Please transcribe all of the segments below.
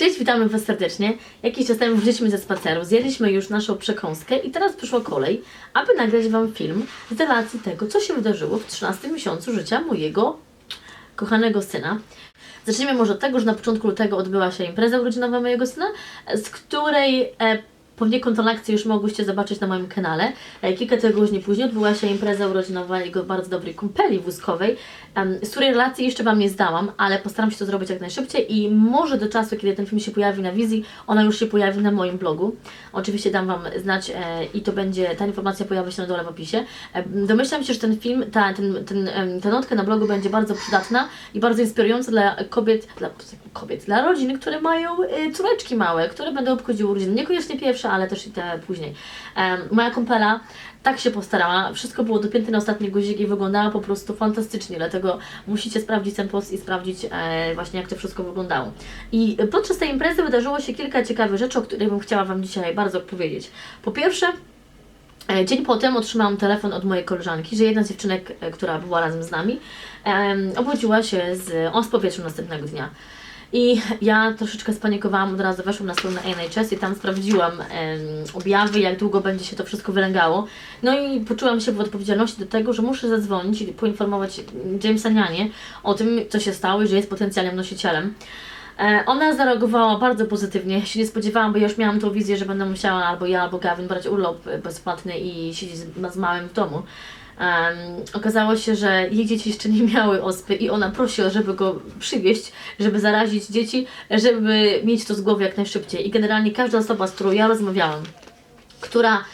Cześć, witamy Was serdecznie. Jakiś czas temu wróciliśmy ze spaceru, zjedliśmy już naszą przekąskę i teraz przyszła kolej, aby nagrać Wam film z relacji tego, co się wydarzyło w 13 miesiącu życia mojego kochanego syna. Zacznijmy może od tego, że na początku lutego odbyła się impreza urodzinowa mojego syna, z której poniekąd relacje już mogłyście zobaczyć na moim kanale. E, kilka tygodni później odbyła się impreza urodzinowa jego bardzo dobrej kumpeli wózkowej, z której relacji jeszcze Wam nie zdałam, ale postaram się to zrobić jak najszybciej i może do czasu, kiedy ten film się pojawi na wizji, ona już się pojawi na moim blogu. Oczywiście dam Wam znać e, i to będzie, ta informacja pojawi się na dole w opisie. E, domyślam się, że ten film, ta, ten, ten, ta notka na blogu będzie bardzo przydatna i bardzo inspirująca dla kobiet, dla kobiet, dla rodzin, które mają córeczki małe, które będą obchodziły urodziny. Niekoniecznie ale też i te później. Moja kumpela tak się postarała, wszystko było dopięte na ostatni guzik i wyglądało po prostu fantastycznie, dlatego musicie sprawdzić ten post i sprawdzić e, właśnie jak to wszystko wyglądało. I podczas tej imprezy wydarzyło się kilka ciekawych rzeczy, o których bym chciała Wam dzisiaj bardzo powiedzieć. Po pierwsze, E, Dzień potem otrzymałam telefon od mojej koleżanki, że jedna z dziewczynek, e, która była razem z nami, obudziła się z ospowietrzem następnego dnia. I ja troszeczkę spanikowałam, od razu weszłam na stronę NHS i tam sprawdziłam em, objawy, jak długo będzie się to wszystko wylęgało. No i poczułam się w odpowiedzialności do tego, że muszę zadzwonić i poinformować Jamesa Nianie o tym, co się stało i że jest potencjalnym nosicielem. E, Ona zareagowała bardzo pozytywnie. Ja się nie spodziewałam, bo ja już miałam tą wizję, że będę musiała albo ja, albo Gavin brać urlop bezpłatny i siedzieć z małym w domu. Em, okazało się, że jej dzieci jeszcze nie miały ospy i ona prosiła, żeby go przywieźć, żeby zarazić dzieci, żeby mieć to z głowy jak najszybciej. I generalnie każda osoba, z którą ja rozmawiałam, która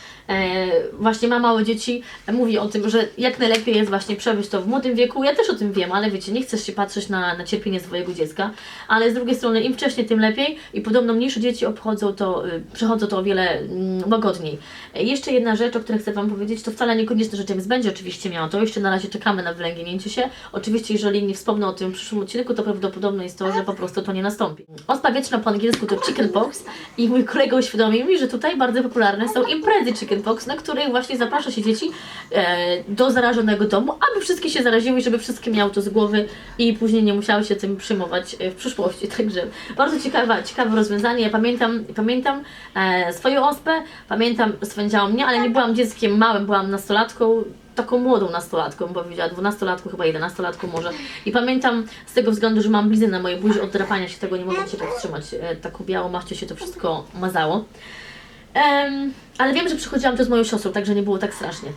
właśnie ma małe dzieci, e, mówi o tym, że jak najlepiej jest właśnie przebyć to w młodym wieku. Ja też o tym wiem, ale wiecie, nie chcesz się patrzeć na, na cierpienie swojego dziecka, ale z drugiej strony im wcześniej, tym lepiej i podobno mniejsze dzieci obchodzą to, y, przechodzą to o wiele mm, łagodniej. E, Jeszcze jedna rzecz, o której chcę Wam powiedzieć, to wcale niekoniecznie, że James będzie oczywiście miał to, jeszcze na razie czekamy na wylęgnięcie się. Oczywiście, jeżeli nie wspomnę o tym w przyszłym odcinku, to prawdopodobne jest to, że po prostu to nie nastąpi. Ospa wietrzna po angielsku to chickenpox i mój kolega uświadomił mi, że tutaj bardzo popularne są imprezy chickenpox, na których właśnie zaprasza się dzieci e, do zarażonego domu, aby wszystkie się zaraziły i żeby wszystkie miały to z głowy i później nie musiały się tym przejmować e, w przyszłości. Także bardzo ciekawe, ciekawe rozwiązanie. Ja pamiętam, pamiętam e, swoją ospę, pamiętam swędziało mnie, ale nie byłam dzieckiem małym, byłam nastolatką, taką młodą nastolatką, powiedziała dwunastolatką, chyba jedenastolatką może. I pamiętam z tego względu, że mam bliznę na mojej buzi od drapania się tego, nie mogłam się powstrzymać. E, taką białą maścią się to wszystko mazało. Em, ale wiem, że przychodziłam to z moją siostrą, także nie było tak strasznie.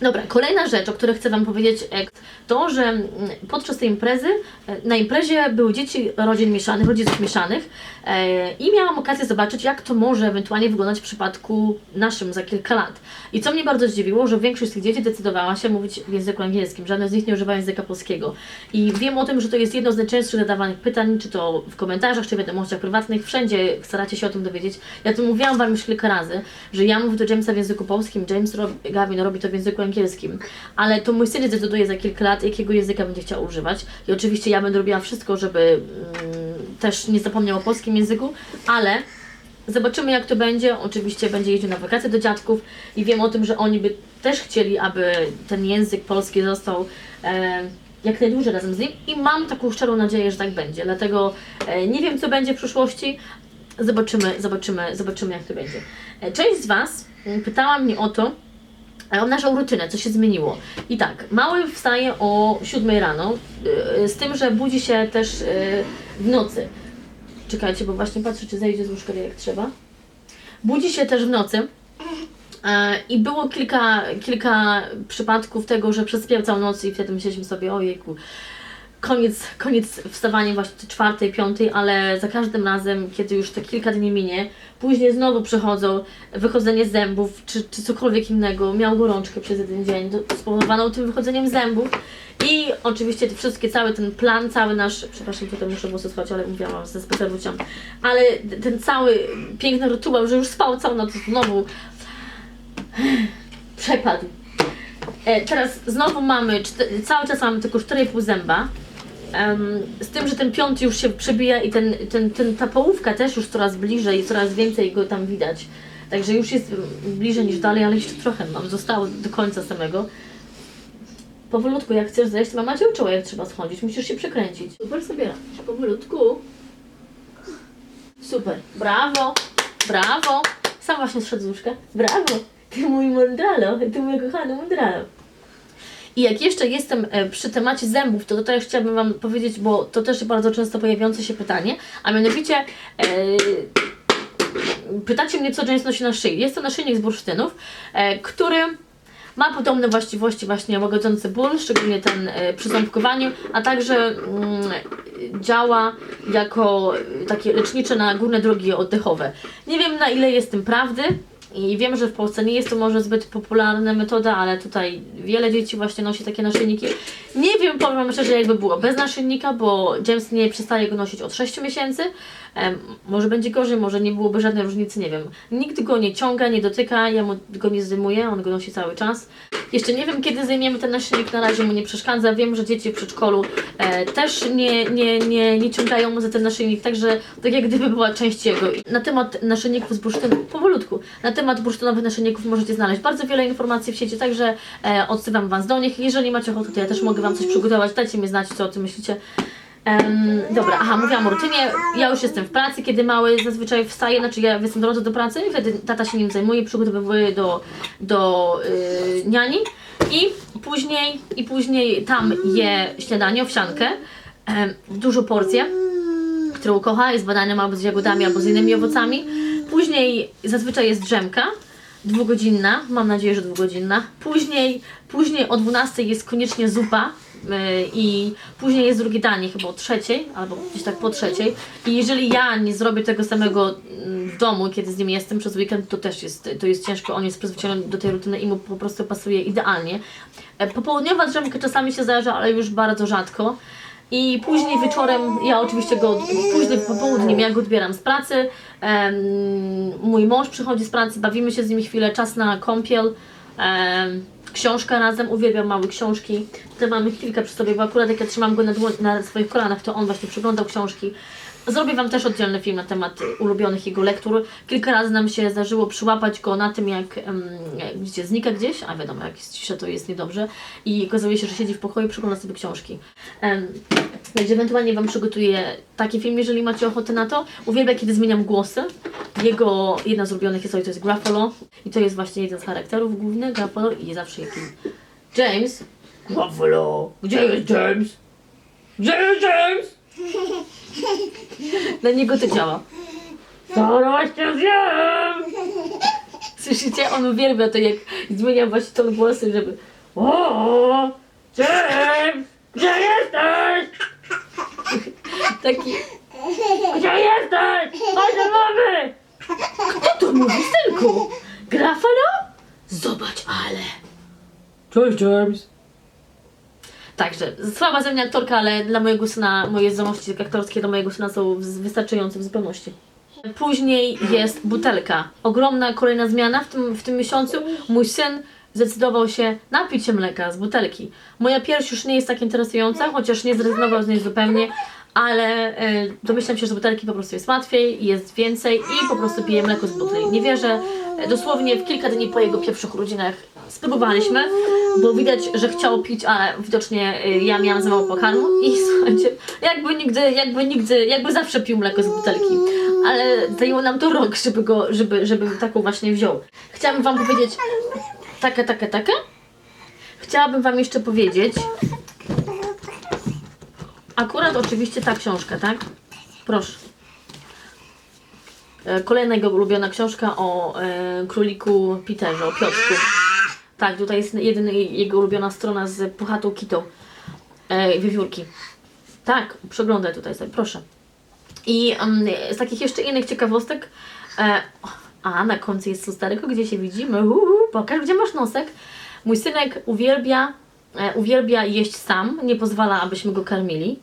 Dobra, kolejna rzecz, o której chcę Wam powiedzieć, e, to, że mm, podczas tej imprezy, e, na imprezie były dzieci rodzin mieszanych, rodziców mieszanych e, i miałam okazję zobaczyć, jak to może ewentualnie wyglądać w przypadku naszym za kilka lat. I co mnie bardzo zdziwiło, że większość z tych dzieci decydowała się mówić w języku angielskim, żadne z nich nie używa języka polskiego. I wiem o tym, że to jest jedno z najczęstszych zadawanych pytań, czy to w komentarzach, czy w wiadomościach prywatnych, wszędzie staracie się o tym dowiedzieć. Ja to mówiłam Wam już kilka razy, że ja mówię do Jamesa w języku polskim, James robi, Gavin robi to w języku angielskim, ale to mój syn zdecyduje za kilka lat, jakiego języka będzie chciał używać. I oczywiście ja będę robiła wszystko, żeby mm, też nie zapomniał o polskim języku, ale Zobaczymy jak to będzie. Oczywiście będzie jeździł na wakacje do dziadków i wiem o tym, że oni by też chcieli, aby ten język polski został e, jak najdłużej razem z nim i mam taką szczerą nadzieję, że tak będzie. Dlatego e, nie wiem co będzie w przyszłości. Zobaczymy, zobaczymy, zobaczymy jak to będzie. E, część z Was mm, pytała mnie o to, naszą rutynę, co się zmieniło. I tak, mały wstaje o 7 rano, e, z tym, że budzi się też e, w nocy. Czekajcie, bo właśnie patrzę, czy zejdzie z łóżka jak trzeba. Budzi się też w nocy. I było kilka, kilka przypadków tego, że przespiał całą noc i wtedy myśleliśmy sobie, ojejku, koniec, koniec wstawania właśnie czwartej, piątej, ale za każdym razem, kiedy już te kilka dni minie, później znowu przychodzą wychodzenie zębów, czy, czy cokolwiek innego, miał gorączkę przez jeden dzień, spowodowaną tym wychodzeniem zębów i oczywiście te wszystkie, cały ten plan, cały nasz, przepraszam, tutaj muszę włosy słuchać, ale mówiłam, ze wróciłam, ale ten cały piękny rytuał, że już spał całą noc, znowu przepadł. E, teraz znowu mamy, cały czas mamy tylko 4,5 zęba. Z tym, że ten piąty już się przebija i ten, ten, ten, ta połówka też już coraz bliżej, coraz więcej go tam widać. Także już jest bliżej niż dalej, ale jeszcze trochę mam. Zostało do końca samego. Powolutku, jak chcesz zejść, to mama cię uczyła, jak trzeba schodzić. Musisz się przekręcić. Super sobie. Powolutku. Super. Brawo. Brawo. Sam właśnie zszedł z łóżka. Brawo. Ty mój mądralo. Ty mój kochany mądralo. I jak jeszcze jestem e, przy temacie zębów, to tutaj chciałabym Wam powiedzieć, bo to też bardzo często pojawiające się pytanie, a mianowicie e, pytacie mnie, co James nosi na szyi. Jest to naszyjnik z bursztynów, e, który ma podobne właściwości właśnie łagodzący ból, szczególnie ten przy ząbkowaniu, a także mm, działa jako takie lecznicze na górne drogi oddechowe. Nie wiem na ile jest tym prawdy i wiem, że w Polsce nie jest to może zbyt popularna metoda, ale tutaj wiele dzieci właśnie nosi takie naszyjniki. Nie wiem, powiem szczerze, jakby było bez naszyjnika, bo James nie przestaje go nosić od 6 miesięcy. Może będzie gorzej, może nie byłoby żadnej różnicy, nie wiem. Nikt go nie ciąga, nie dotyka, ja mu go nie zdejmuję, on go nosi cały czas. Jeszcze nie wiem, kiedy zdejmiemy ten naszyjnik, na razie mu nie przeszkadza. Wiem, że dzieci w przedszkolu e, też nie, nie, nie, nie ciągają mu za ten naszyjnik, także tak jak gdyby była część jego. Na temat naszyjników z bursztynu, powolutku, na temat bursztynowych naszyjników możecie znaleźć bardzo wiele informacji w sieci, także e, odsyłam Was do nich. Jeżeli macie ochotę, to ja też mogę Wam coś przygotować, dajcie mi znać, co o tym myślicie. Em, dobra, aha, mówiłam o rutynie. Ja już jestem w pracy, kiedy mały zazwyczaj wstaje, znaczy ja jestem w drodze do pracy wtedy tata się nim zajmuje, przygotowuje do, do yy, niani i później, i później tam je śniadanie, owsiankę, em, dużą porcję, którą kocha, jest bananem albo z jagodami, albo z innymi owocami. Później zazwyczaj jest drzemka, dwugodzinna, mam nadzieję, że dwugodzinna. Później, później o 12 jest koniecznie zupa i później jest drugie danie, chyba o trzeciej, albo gdzieś tak po trzeciej. I jeżeli ja nie zrobię tego samego mm, w domu, kiedy z nim jestem przez weekend, to też jest, to jest ciężko. On jest przyzwyczajony do tej rutyny i mu po prostu pasuje idealnie. E, Popołudniowa drzemka czasami się zdarza, ale już bardzo rzadko. I później wieczorem, ja oczywiście go, później popołudniem ja go odbieram z pracy, mój mąż przychodzi z pracy, bawimy się z nim chwilę, czas na kąpiel, książka razem, uwielbiam małe książki, tutaj mamy chwilkę przy sobie, bo akurat jak ja trzymam go na, na swoich kolanach, to on właśnie przeglądał książki. Zrobię Wam też oddzielny film na temat ulubionych jego lektur. Kilka razy nam się zdarzyło przyłapać go na tym, jak, jak widzicie, znika gdzieś, a wiadomo, jak jest cisza, to jest niedobrze. I okazuje się, że siedzi w pokoju i przegląda sobie książki. Em, więc ewentualnie Wam przygotuję taki film, jeżeli macie ochotę na to. Uwielbia, kiedy zmieniam głosy. Jego, jedna z ulubionych historii to jest Gruffalo. I to jest właśnie jeden z charakterów głównych, Gruffalo. I zawsze jakim... James? Gruffalo! Gdzie jest James? Gdzie jest James? Na niego to działa. Zaraz cię zjem! Słyszycie? On uwielbia to, jak zmieniam właśnie ton głosu, żeby... O, James! Gdzie jesteś? Taki... Gdzie jesteś? Chodź do mamy! Kto to mówi, synku? Grafalo? Zobacz, ale... Cześć, James. Także, słaba ze mnie aktorka, ale dla mojego syna, moje zdolności aktorskie dla mojego syna są wystarczające w zupełności. Później jest butelka. Ogromna kolejna zmiana w tym, w tym miesiącu. Mój syn zdecydował się napić się mleka z butelki. Moja pierś już nie jest tak interesująca, chociaż nie zrezygnował z niej zupełnie, ale e, domyślam się, że z butelki po prostu jest łatwiej, jest więcej i po prostu pije mleko z butli. Nie wierzę, e, dosłownie w kilka dni po jego pierwszych urodzinach spróbowaliśmy, bo widać, że chciał pić, ale widocznie e, ja miałam za mało pokarmu i słuchajcie, jakby nigdy, jakby nigdy, jakby zawsze pił mleko z butelki, ale zajęło nam to rok, żeby go, żeby, żeby taką właśnie wziął. Chciałabym Wam powiedzieć takie, takie, takie. Chciałabym Wam jeszcze powiedzieć, akurat oczywiście ta książka, tak? Proszę. E, Kolejna jego ulubiona książka o e, króliku Peterze, o Piotrku. Tak, tutaj jest jedyna jego ulubiona strona z puchatą kitą. E, wiewiórki. Tak, przeglądaj tutaj sobie, proszę. I em, z takich jeszcze innych ciekawostek, e, a na końcu jest lusterko, gdzie się widzimy. Uhu, pokaż, gdzie masz nosek. Mój synek uwielbia, e, uwielbia jeść sam, nie pozwala, abyśmy go karmili.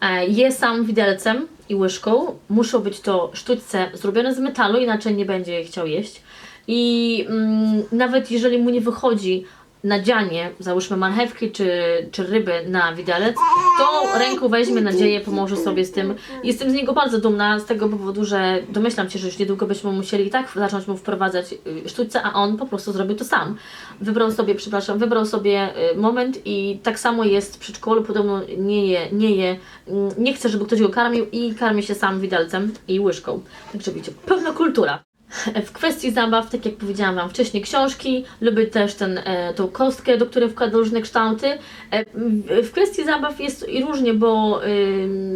E, je sam widelcem i łyżką. Muszą być to sztućce zrobione z metalu, inaczej nie będzie chciał jeść. I mm, nawet jeżeli mu nie wychodzi nadzianie, załóżmy marchewki czy, czy ryby na widelec, to ręką weźmie nadzieję, pomoże sobie z tym. Jestem z niego bardzo dumna z tego powodu, że domyślam się, że już niedługo byśmy musieli i tak zacząć mu wprowadzać y, sztućce, a on po prostu zrobił to sam. Wybrał sobie, przepraszam, wybrał sobie y, moment i tak samo jest w przedszkolu, podobno nie je, nie je, mm, nie chce, żeby ktoś go karmił i karmi się sam widelcem i łyżką. Także widzicie, pełna kultura. W kwestii zabaw, tak jak powiedziałam Wam wcześniej, książki, lubię też ten, e, tą kostkę, do której wkłada różne kształty. E, w- kwestii zabaw jest i różnie, bo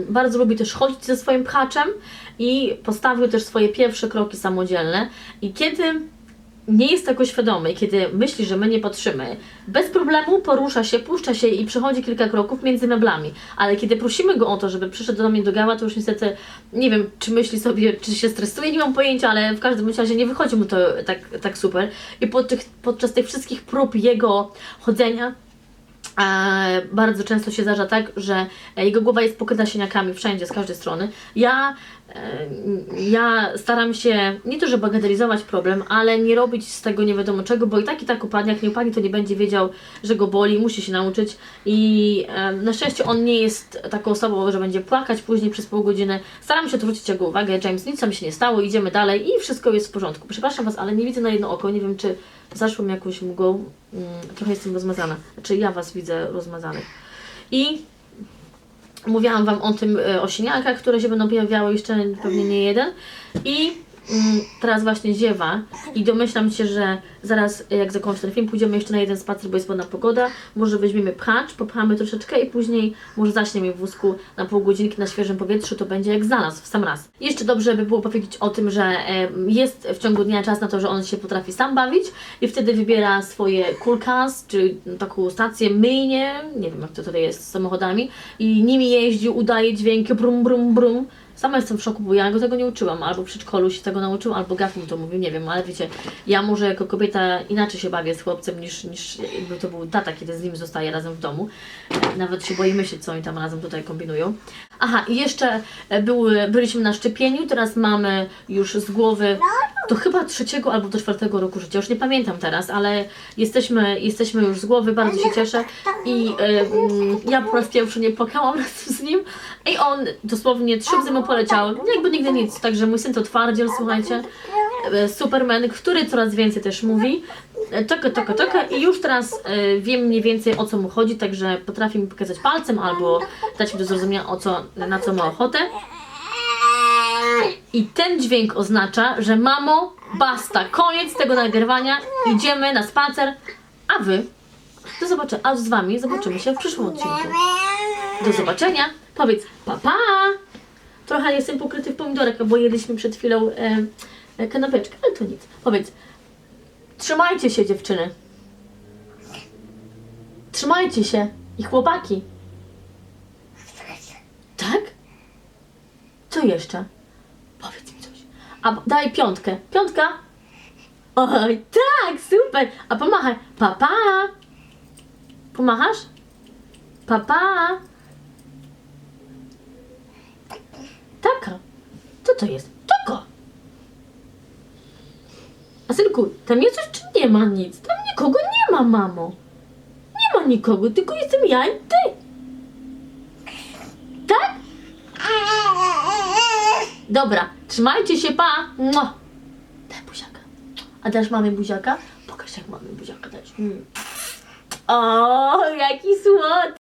bardzo lubi też chodzić ze swoim pchaczem i postawił też swoje pierwsze kroki samodzielne. I kiedy nie jest tego świadomy, kiedy myśli, że my nie patrzymy, bez problemu porusza się, puszcza się i przechodzi kilka kroków między meblami. Ale kiedy prosimy go o to, żeby przyszedł do mnie do gała, to już niestety nie wiem, czy myśli sobie, czy się stresuje, nie mam pojęcia, ale w każdym razie nie wychodzi mu to tak, tak super. I pod tych, podczas tych wszystkich prób jego chodzenia bardzo często się zdarza tak, że e, jego głowa jest pokryta siniakami wszędzie, z każdej strony. Ja, e, ja staram się nie to, że bagatelizować problem, ale nie robić z tego nie wiadomo czego, bo i tak i tak upadnie. Jak nie upadnie, to nie będzie wiedział, że go boli, musi się nauczyć. I e, na szczęście on nie jest taką osobą, że będzie płakać później przez pół godziny. Staram się zwrócić jego uwagę, James, nic tam się nie stało, idziemy dalej i wszystko jest w porządku. Przepraszam Was, ale nie widzę na jedno oko, nie wiem czy zaszło mi jakąś mgłą. Mm, trochę jestem rozmazana. Znaczy ja Was widzę rozmazanych. I mówiłam Wam o tym, e, o siniakach, które się będą pojawiały, jeszcze pewnie nie jeden. I teraz właśnie ziewa i domyślam się, że zaraz jak zakończę ten film, pójdziemy jeszcze na jeden spacer, bo jest ładna pogoda. Może weźmiemy pchacz, popchamy troszeczkę i później może zaczniemy w wózku na pół godzinki na świeżym powietrzu, to będzie jak znalazł w sam raz. Jeszcze dobrze by było powiedzieć o tym, że jest w ciągu dnia czas na to, że on się potrafi sam bawić i wtedy wybiera swoje kulkas, czy taką stację myjnie, nie wiem jak to tutaj jest z samochodami i nimi jeździ, udaje dźwięki brum brum brum. Sama jestem w szoku, bo ja go tego nie uczyłam, albo w przedszkolu się tego nauczył, albo Gaf mi to mówił, nie wiem, ale wiecie, ja może jako kobieta inaczej się bawię z chłopcem niż, niż jakby to był tata, kiedy z nim zostaje razem w domu. Nawet się boimy się, co oni tam razem tutaj kombinują. Aha, i jeszcze e, były, byliśmy na szczepieniu, teraz mamy już z głowy to chyba trzeciego albo do czwartego roku życia, już nie pamiętam teraz, ale jesteśmy, jesteśmy już z głowy, bardzo się cieszę. i e, mm, ja po raz pierwszy nie płakałam razem z nim. I on dosłownie trzy łzy mu poleciały, jakby nigdy nic, także mój syn to twardziel, słuchajcie, e, Superman, który coraz więcej też mówi, e, Toka, toka, toka i już teraz e, wiem mniej więcej o co mu chodzi, także potrafi mi pokazać palcem albo dać mi do zrozumienia o co, na co ma ochotę. I ten dźwięk oznacza, że mamo, basta, koniec tego nagrywania, idziemy na spacer, a wy do zobaczenia, a z wami zobaczymy się w przyszłym odcinku. Do zobaczenia, powiedz pa pa! Trochę jestem pokryty w pomidorek, bo jedliśmy przed chwilą e, kanapeczkę, ale to nic. Powiedz, trzymajcie się dziewczyny. Trzymajcie się i chłopaki. Tak? Co jeszcze? A daj piątkę. Piątka? Oj, tak, super. A pomachaj. Papa. Pomachasz? Papa. Taka. Co to jest? Taka. A synku, tam jest coś czy nie ma nic? Tam nikogo nie ma, mamo. Nie ma nikogo, tylko jestem ja i ty. Tak? Dobra, trzymajcie się, pa! Mua. Daj buziaka. A dasz mamy buziaka? Pokaż jak mamy buziaka dać. Mm. O, jaki słodki!